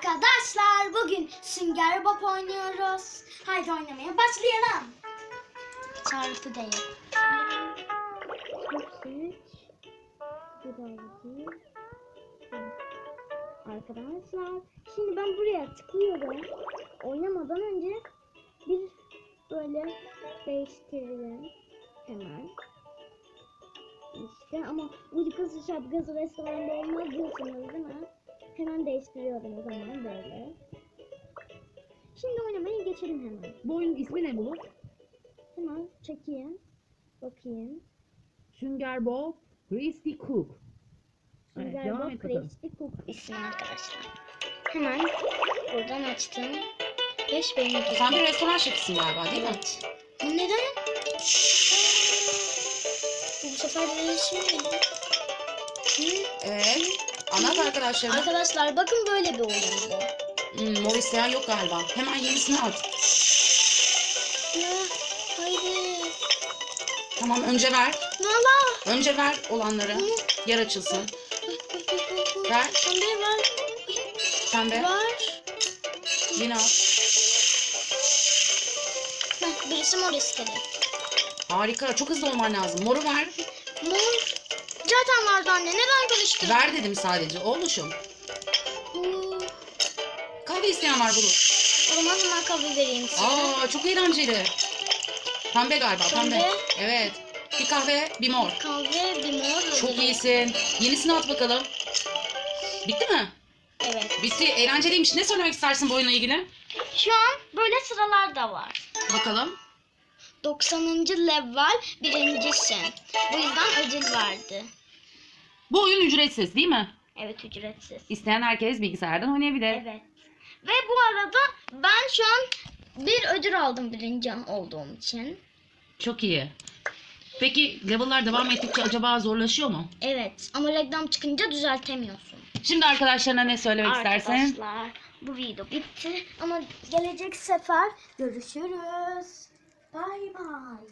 Arkadaşlar bugün Sünger Bob oynuyoruz. Haydi oynamaya başlayalım. Çarpı değil. Arkadaşlar şimdi ben buraya tıklıyorum. Oynamadan önce bir böyle değiştirelim hemen. İşte ama uykası şapkası restoranda olmaz diyorsunuz değil mi? Hemen değiştiriyorum o zaman böyle. Şimdi oynamaya geçelim hemen. Bu oyunun ismi ne Bulut? Hemen çekeyim. Bakayım. Sünger Bob Christy Cook. Evet, Sünger devam Bob et bakalım. Krusty Cook ismi arkadaşlar. Hemen buradan açtım. 5 beğeni Sen bir restoran şefisin galiba değil mi? Evet. Bu neden? Bu sefer de değişim mi? Evet. Anlat arkadaşlarım. Arkadaşlar bakın böyle bir oyun bu. Hmm, mor isteyen yok galiba. Hemen yenisini at. Ya haydi. Tamam önce ver. Nala. Önce ver olanları. Yer açılsın. Ver. Pembe var. Pembe. Var. Yine at. Heh, birisi mor istedi. Harika. Çok hızlı olman lazım. Moru ver. Mor. Vardı anne. Neden karıştırdın? Ver dedim sadece. Oğluşum. Kahve isteyen var Bulut. O zaman hemen kahve vereyim size. Aa çok eğlenceli. Pembe galiba. Pembe. Pembe. Evet. Bir kahve, bir mor. Kahve bir mor. Çok iyisin. Yenisini at bakalım. Bitti mi? Evet. Bitti. Eğlenceliymiş. Ne söylemek istersin bu oyunla ilgili? Şu an böyle sıralar da var. Bakalım. 90. level birincisin. Bu yüzden ödül verdi. Bu oyun ücretsiz değil mi? Evet ücretsiz. İsteyen herkes bilgisayardan oynayabilir. Evet. Ve bu arada ben şu an bir ödül aldım birinci olduğum için. Çok iyi. Peki level'lar devam ettikçe acaba zorlaşıyor mu? Evet ama reklam çıkınca düzeltemiyorsun. Şimdi arkadaşlarına ne söylemek istersin? Arkadaşlar bu video bitti ama gelecek sefer görüşürüz. Bay bay.